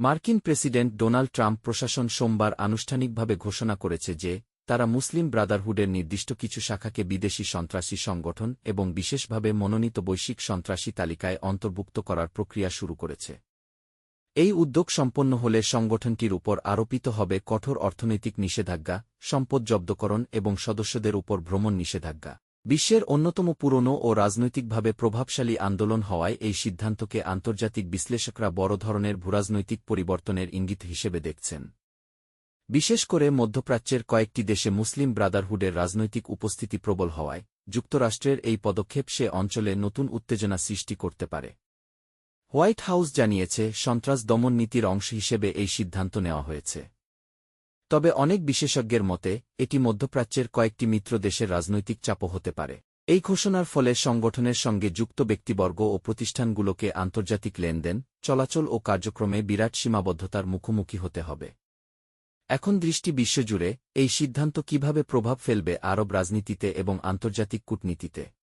মার্কিন president Donald Trump প্রশাসন সোমবার আনুষ্ঠানিকভাবে ঘোষণা করেছে যে, তারা মুসলিম ব্রাদারহুডের নির্দিষ্ট কিছু শাখাকে বিদেশি সন্ত্রাসী সংগঠন এবং বিশেষভাবে মনোনীত বৈশ্বিক সন্ত্রাসী তালিকায় অন্তর্ভুক্ত করার প্রক্রিয়া শুরু করেছে। এই উদ্যোগ সম্পন্ন হলে সংগঠনটির উপর আরোপিত হবে কঠোর অর্থনৈতিক নিষেধাজ্ঞা, সম্পদ জব্দকরণ এবং সদস্যদের উপর ভ্রমণ নিষেধাজ্ঞা। বিশ্বের অন্যতম পুরনো ও রাজনৈতিকভাবে প্রভাবশালী আন্দোলন হওয়ায় এই সিদ্ধান্তকে আন্তর্জাতিক বিশ্লেষকরা বড় ধরনের ভূরাজনৈতিক পরিবর্তনের ইঙ্গিত হিসেবে দেখছেন। বিশেষ করে মধ্যপ্রাচ্যের কয়েকটি দেশে মুসলিম ব্রাদারহুডের রাজনৈতিক উপস্থিতি প্রবল হওয়ায় যুক্তরাষ্ট্রের এই পদক্ষেপ সে অঞ্চলে নতুন উত্তেজনা সৃষ্টি করতে পারে। হোয়াইট হাউস জানিয়েছে, সন্ত্রাস দমন নীতির অংশ হিসেবে এই সিদ্ধান্ত নেওয়া হয়েছে। তবে অনেক বিশেষজ্ঞের মতে, এটি মধ্যপ্রাচ্যের কয়েকটি মিত্র দেশের রাজনৈতিক চাপও হতে পারে। এই ঘোষণার ফলে সংগঠনের সঙ্গে যুক্ত ব্যক্তিবর্গ ও প্রতিষ্ঠানগুলোকে আন্তর্জাতিক লেনদেন, চলাচল ও কার্যক্রমে বিরাট সীমাবদ্ধতার মুখোমুখি হতে হবে। এখন দৃষ্টি বিশ্বজুড়ে, এই সিদ্ধান্ত কীভাবে প্রভাব ফেলবে আরব রাজনীতিতে এবং আন্তর্জাতিক কূটনীতিতে?